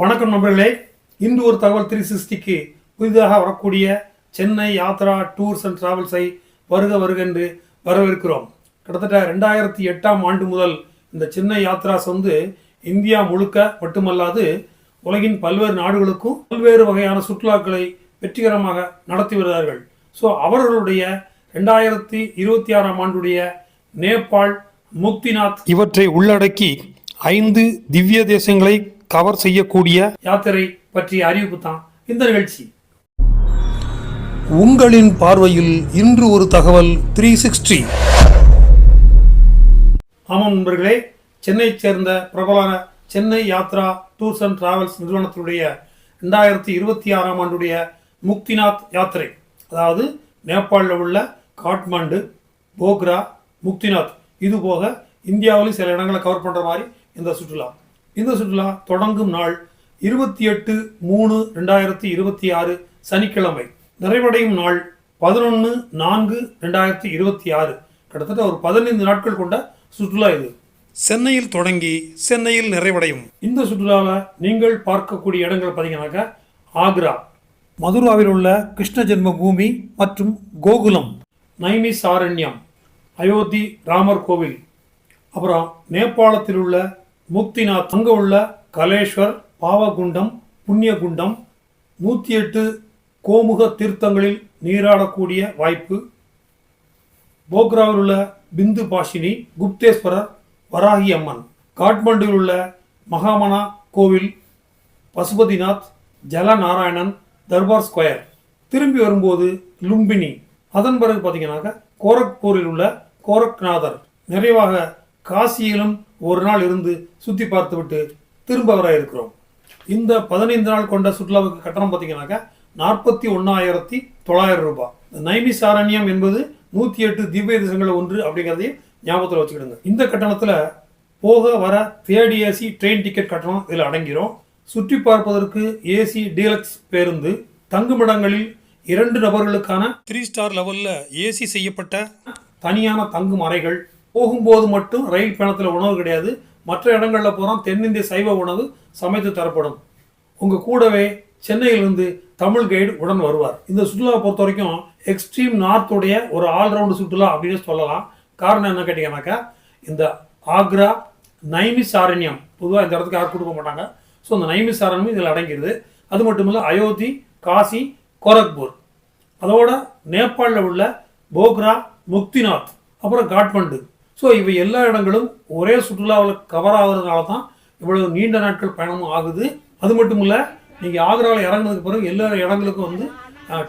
வணக்கம் நண்பர்களே. இந்து ஒரு தகவல் த்ரீ சிக்ஸ்டிக்கு புதிதாக வரக்கூடிய சென்னை யாத்ரா டூர்ஸ் அண்ட் டிராவல்ஸை வருக வருக என்று வரவேற்கிறோம். கிட்டத்தட்ட ரெண்டாயிரத்தி எட்டாம் ஆண்டு முதல் இந்த சென்னை யாத்ராஸ் வந்து இந்தியா முழுக்க மட்டுமல்லாது உலகின் பல்வேறு நாடுகளுக்கும் பல்வேறு வகையான சுற்றுலாக்களை வெற்றிகரமாக நடத்தி வருகிறார்கள். ஸோ அவர்களுடைய ரெண்டாயிரத்தி இருபத்தி ஆறாம் ஆண்டுடைய நேபாள் முக்திநாத் இவற்றை உள்ளடக்கி ஐந்து திவ்ய தேசங்களை கவர் செய்யக்கூடிய யாத்திரை பற்றிய அறிவிப்பு தான் இந்த நிகழ்ச்சி. உங்களின் பார்வையில் இன்று ஒரு தகவல் த்ரீ சிக்ஸ்டி ஆமாம் நண்பர்களே சென்னையைச் சேர்ந்த பிரபலமான Chennai Yatra tours and travels நிறுவனத்தினுடைய ரெண்டாயிரத்தி இருபத்தி ஆறாம் ஆண்டுடைய முக்திநாத் யாத்திரை அதாவது நேபாளில் உள்ள காட்மாண்டு போக்ரா முக்திநாத். இது போக இந்தியாவிலும் சில இடங்களை கவர் பண்ணுற மாதிரி இந்த சுற்றுலா. இந்த சுற்றுலா தொடங்கும் நாள் இருபத்தி எட்டு மூணு ரெண்டாயிரத்தி இருபத்தி ஆறு சனிக்கிழமை. நிறைவடையும் நாள் பதினொன்று நான்கு ரெண்டாயிரத்தி இருபத்தி ஆறு. கிட்டத்தட்ட ஒரு பதினைந்து நாட்கள் கொண்ட சுற்றுலா இது. சென்னையில் தொடங்கி சென்னையில் நிறைவடையும். இந்த சுற்றுலாவில் நீங்கள் பார்க்கக்கூடிய இடங்கள் பார்த்தீங்கன்னாக்கா ஆக்ரா மதுராவில் உள்ள கிருஷ்ண ஜென்ம பூமி மற்றும் கோகுலம் நைமிசாரண்யம் அயோத்தி ராமர் கோவில் அப்புறம் நேபாளத்தில் உள்ள முக்திநாத் அங்கு உள்ள கலேஸ்வர் பாவகுண்டம் புண்ணியகுண்டம் நூற்றி எட்டு கோமுக தீர்த்தங்களில் நீராடக்கூடிய வாய்ப்பு. போக்ராவில் உள்ள பிந்து பாஷினி குப்தேஸ்வரர் வராகி அம்மன். காட்மண்டுவில் உள்ள மகாமனா கோவில் பசுபதிநாத் ஜலநாராயணன் தர்பார் ஸ்கொயர். திரும்பி வரும்போது லும்பினி. அதன் பிறகு பார்த்தீங்கன்னாக்க கோரக்பூரில் உள்ள கோரக்நாதர். நிறைவாக காசியிலும் ஒரு நாள் இருந்து சுற்றி பார்த்துவிட்டு திரும்ப வர இருக்கிறோம். இந்த பதினைந்து நாள் கொண்ட சுற்றுலாவுக்கு கட்டணம் பார்த்தீங்கன்னாக்கா நாற்பத்தி ஒன்றாயிரத்தி தொள்ளாயிரம் ரூபாய். நைமிசாரண்யம் என்பது நூற்றி எட்டு திவ்ய தேசங்கள் ஒன்று அப்படிங்கிறதையும் ஞாபகத்தில் வச்சுக்கிடுங்க. இந்த கட்டணத்தில் போக வர தேர்ட் ஏசி ட்ரெயின் டிக்கெட் கட்டணம் இதில் அடங்கிரும். சுற்றி பார்ப்பதற்கு ஏசி டீலக்ஸ் பேருந்து தங்குமிடங்களில் இரண்டு நபர்களுக்கான த்ரீ ஸ்டார் லெவலில் ஏசி செய்யப்பட்ட தனியான தங்கும் அறைகள் போகும்போது மட்டும் ரயில் பயணத்தில் உணவு கிடையாது. மற்ற இடங்களில் போகிறோம் தென்னிந்திய சைவ உணவு சமைத்து தரப்படும். உங்கள் கூடவே சென்னையிலிருந்து தமிழ் கைடு உடன் வருவார். இந்த சுற்றுலாவை பொறுத்த வரைக்கும் எக்ஸ்ட்ரீம் நார்த்துடைய ஒரு ஆல்ரவுண்டு சுற்றுலா அப்படின்னு சொல்லலாம். காரணம் என்ன கேட்டிங்கன்னாக்கா இந்த ஆக்ரா நைமிசாரண்யம் பொதுவாக இந்த இடத்துக்கு யாரும் கொடுக்க மாட்டாங்க. ஸோ அந்த நைமிசாரண்யம் இதில் அடங்கிடுது. அது மட்டும் இல்லை அயோத்தி காசி கோரக்பூர். அதோட நேபாளில் உள்ள போக்ரா முக்திநாத் அப்புறம் காட்மண்டு. ஸோ இவை எல்லா இடங்களும் ஒரே சுற்றுலாவில் கவர் ஆகுறதுனால தான் இவ்வளவு நீண்ட நாட்கள் பயணமும் ஆகுது. அது மட்டும் இல்லை நீங்கள் ஆக்ராவில் இறங்குனதுக்கு பிறகு எல்லா இடங்களுக்கும் வந்து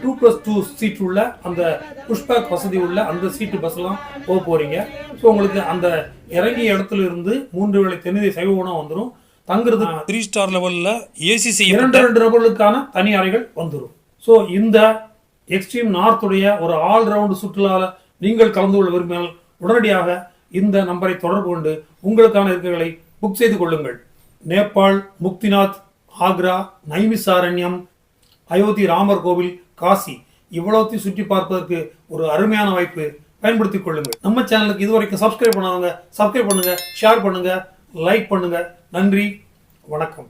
டூ ப்ளஸ் டூ சீட் உள்ள அந்த புஷ்பேக் வசதி உள்ள அந்த சீட்டு பஸ்லாம் போக போகிறீங்க ஸோ உங்களுக்கு அந்த இறங்கிய இடத்துல இருந்து மூன்று வேளை தென்னிதை சைவ உணவு வந்துடும் தங்குறது த்ரீ ஸ்டார் லெவலில் ஏசி இரண்டு ரெண்டு நபர்களுக்கான தனி அறைகள் வந்துடும் ஸோ இந்த எக்ஸ்ட்ரீம் நார்த்துடைய ஒரு ஆல்ரவுண்டு சுற்றுலாவில் நீங்கள் கலந்து கொள்ள விரும்பினால் உடனடியாக இந்த நம்பரை தொடர்பு கொண்டு உங்களுக்கான இருக்கைகளை புக் செய்து கொள்ளுங்கள். நேபாள் முக்திநாத் ஆக்ரா நைமிசாரண்யம் அயோத்தி ராமர் கோவில் காசி இவ்வளோத்தையும் சுற்றி பார்ப்பதற்கு ஒரு அருமையான வாய்ப்பு பயன்படுத்திக் கொள்ளுங்கள். நம்ம சேனலுக்கு இதுவரைக்கும் சப்ஸ்கிரைப் பண்ணாதவங்க சப்ஸ்கிரைப் பண்ணுங்கள் ஷேர் பண்ணுங்கள் லைக் பண்ணுங்கள் நன்றி வணக்கம்.